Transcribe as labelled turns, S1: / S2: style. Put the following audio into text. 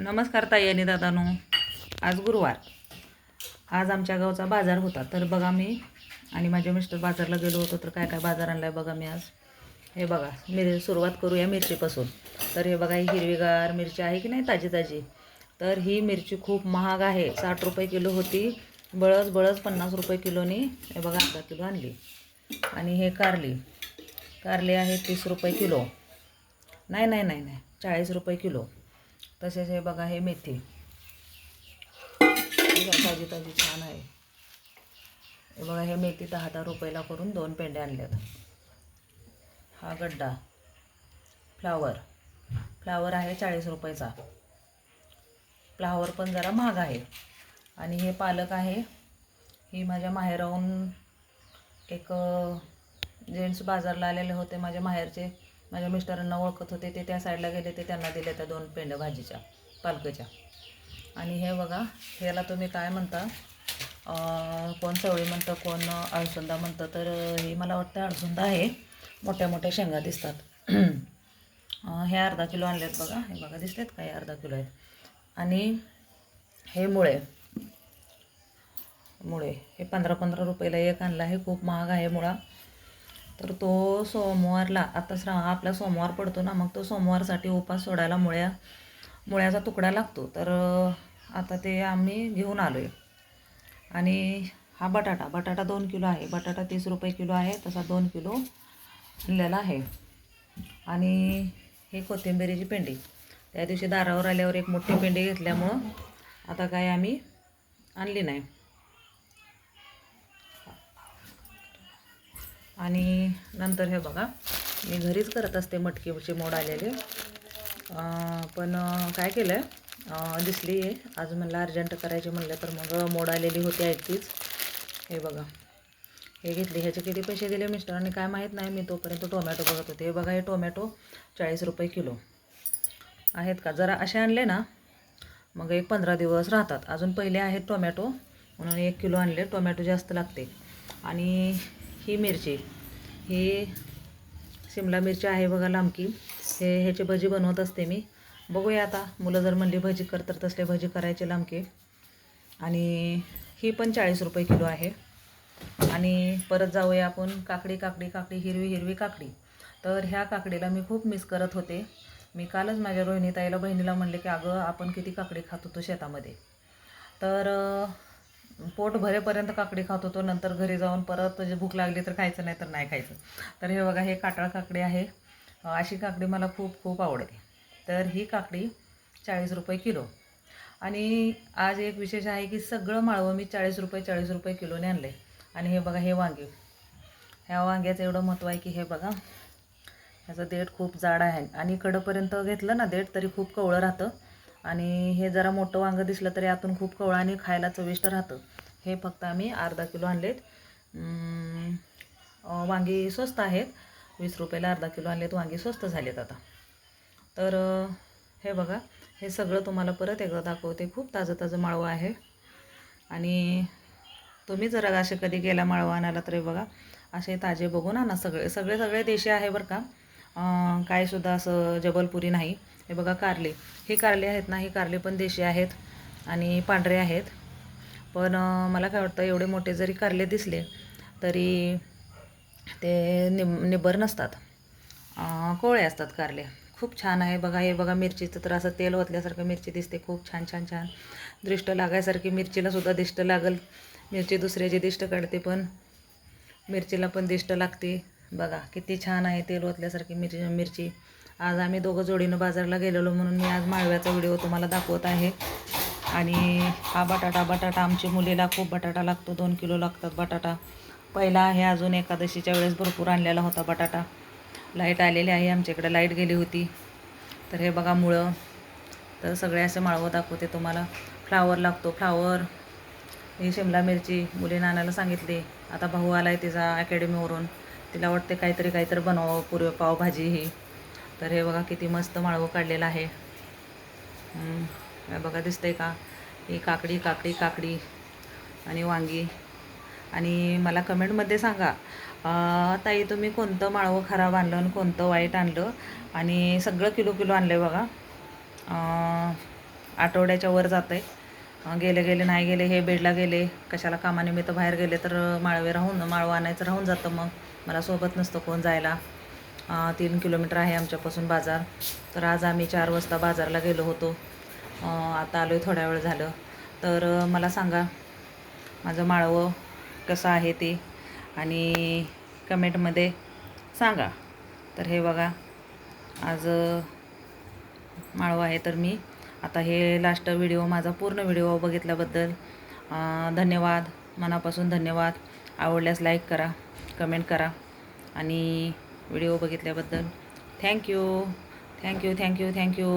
S1: नमस्कार ताई आणि दादानो. आज गुरुवार. आज आमच्या गावचा बाजार होता. तर बघा मी आणि माझ्या मिस्टर बाजारला गेलो होतो. तर काय काय बाजार आणलाय बघा मी आज. हे बघा मिर सुरुवात करूया मिरचीपासून. तर हे बघा ही हिरवीगार मिरची आहे की नाही ताजी ताजी? तर ही मिरची खूप महाग आहे. साठ रुपये किलो होती. बळस बळस पन्नास रुपये किलोनी हे बघा अर्धा किलो आणली. आणि हे कारली. कारली आहे तीस रुपये किलो. नाही नाही नाही नाही. चाळीस रुपये किलो. तसेच हे बघा हे मेथी. ताजी ताजी छान आहे. हे बघा हे मेथी दहा दहा रुपयाला करून दोन पेंड्या आणल्यात. हा गड्डा. फ्लावर. फ्लावर आहे चाळीस रुपयाचा. फ्लावर पण जरा महाग आहे. आणि हे पालक आहे. ही माझ्या माहेराहून एक जेंट्स बाजारला आलेले होते. माझ्या माहेरचे माझ्या मिस्टरांना ओळखत होते ते त्या साईडला गेले ते त्यांना दिले त्या दोन पेंड्या भाजीच्या पालकच्या. आणि हे बघा ह्याला तुम्ही काय म्हणता? कोण चवळी म्हणतं कोण अळसुंदा म्हणतं तर हे मला वाटतं अळसुंदा आहे. मोठ्या मोठ्या शेंगा दिसतात. हे अर्धा किलो आणलेत बघा. हे बघा दिसतात का? हे अर्धा किलो आहेत. आणि हे मुळे. मुळे. हे पंधरा पंधरा रुपयाला एक आणला. हे खूप महाग आहे मुळा. तर तो सोमवारला आता श्रा आपला सोमवार पडतो ना मग तो सोमवारसाठी उपास सोडायला मुळ्या मुळ्याचा तुकडा लागतो. तर आता ते आम्ही घेऊन आलो आहे आणि हा बटाटा बटाटा दोन किलो आहे. बटाटा तीस रुपये किलो आहे तसा दोन किलो आणलेला आहे. आणि हे कोथिंबिरीची पेंडी. त्या दिवशी दारावर आल्यावर एक मोठी पेंडी घेतल्यामुळं आता काय आम्ही आणली नाही. आणि नंतर हे बघा मी घरीच करत असते मटकीचे मोड आलेले. पण काय केलं आहे दिसली आहे. आज म्हणलं अर्जंट करायचे म्हणलं तर मग मोड आलेली होती ऐकतीच तीच हे बघा. हे घेतले. ह्याचे किती पैसे दिले मिस्टरांनी काय माहीत नाही मी तोपर्यंत टोमॅटो बघत होते. हे बघा हे टोमॅटो चाळीस रुपये किलो. आहेत का? जरा असे आणले ना मग एक पंधरा दिवस राहतात. अजून पहिले आहेत टोमॅटो म्हणून एक किलो आणले. टोमॅटो जास्त लागते. आणि ही मिरची. ही शिमला मिरची आहे बघा लांबकी. हे ह्याची भजी बनवत असते मी. बघूया आता. मुलं जर म्हणली भजी कर तर तसले भजी करायचे लांबके. आणि ही पण चाळीस रुपये किलो आहे. आणि परत जाऊया आपण काकडी काकडी काकडी हिरवी हिरवी काकडी. तर ह्या काकडीला मी खूप मिस करत होते. मी कालच माझ्या रोहिणीताईला बहिणीला म्हणले की अगं आपण किती काकडी खात होतो शेतामध्ये. तर पोट भरेपर्यंत काकडी खात होतो. नंतर घरी जाऊन परत जे भूक लागली तर खायचं नाही तर नाही खायचं. तर हे बघा हे काटाळ काकडी आहे. अशी काकडी मला खूप खूप आवडते. तर ही काकडी चाळीस रुपये किलो. आणि आज एक विशेष आहे की सगळं माळवं मी चाळीस रुपये चाळीस रुपये किलोने आणलं. आहे आणि हे बघा हे वांगे. ह्या वांग्याचं एवढं महत्त्व आहे की हे बघा ह्याचं देठ खूप जाड आहे. आणि कडपर्यंत घेतलं ना देठ तरी खूप कवळं राहतं. आणि हे जरा मोठं वांगं दिसलं तरी आतून खूप कवळा आणि खायला चविष्ट राहतं. हे फक्त आम्ही अर्धा किलो आणलेत. वांगी स्वस्त आहेत. वीस रुपयाला अर्धा किलो आणलेत. वांगी स्वस्त झालेत आता. तर हे बघा हे सगळं तुम्हाला परत एकदा दाखवते. खूप ताजं ताजं माळवं आहे. आणि तुम्ही जर असे कधी गेला माळवा आणायला तरी बघा. असे ताजे बघून आणा. सगळे सगळे सगळे देशी आहे बरं का. कायसुद्धा असं जबलपुरी नाही. हे बघा कारले. हे कारले आहेत ना हे कारले पण देशी आहेत आणि पांढरे आहेत. पण मला काय वाटतं एवढे मोठे जरी कारले दिसले तरी ते निब निब्बर नसतात. कोळे असतात कारले. खूप छान आहे बघा हे बघा मिरचीचं तर असं तेल ओतल्यासारखं मिरची दिसते. खूप छान छान छान. दृष्ट लागायसारखी मिरचीला सुद्धा दिष्ट लागल. मिरची दुसऱ्याची दिष्ट काढते पण मिरचीला पण दिष्ट लागते. बघा किती छान आहे तेल ओतल्यासारखी मिरची मिरची. आज आम्ही दोघं जोडीनं बाजारला गेलेलो म्हणून मी आज माळव्याचा व्हिडिओ तुम्हाला दाखवत आहे. आणि हा बटाटा बटाटा आमच्या मुलीला खूप बटाटा लागतो दोन किलो लागतात बटाटा. पहिला आहे अजून एकादशीच्या वेळेस भरपूर आणलेला होता बटाटा. लाइट आलेली आहे आमच्याकडे लाइट गेली होती. तर हे बघा मुळं. तर सगळे असे माळवं दाखवते तुम्हाला. फ्लावर लागतो फ्लावर. ही शिमला मिरची मुलीनं आणायला सांगितली. आता भाऊ आला आहे तिचा अकॅडमीवरून तिला वाटते काहीतरी काहीतरी बनवावं पुरे पावभाजी ही. तर हे बघा किती मस्त माळवं काढलेलं आहे. बघा दिसतंय का? ही काकडी काकडी काकडी आणि वांगी. आणि मला कमेंटमध्ये सांगा ताई तुम्ही कोणतं माळवं खराब आणलं आणि कोणतं वाईट आणलं? आणि सगळं किलो किलो आणलं आहे बघा आठवड्याच्या वर जातं आहे गेले गेले नाही गेले हे बेडला गेले. कशाला कामानिमित्त बाहेर गेले तर माळवे राहून माळवं आणायचं राहून जातं मग. मला सोबत नसतं कोण जायला. तीन किलोमीटर आहे आमच्यापासून बाजार. तर आज आम्ही चार वाजता बाजारला गेलो होतो. आता आलो आहे थोड्या वेळ झालं. तर मला सांगा माझं माळवं कसं आहे ते? आणि कमेंटमध्ये सांगा. तर हे बघा आज माळवं आहे तर मी आता हे लास्ट व्हिडिओ माझा पूर्ण व्हिडिओ बघितल्याबद्दल धन्यवाद. मनापासून धन्यवाद. आवडल्यास लाईक करा कमेंट करा. आणि video बघितल्याबद्दल. Thank you thank you thank you thank you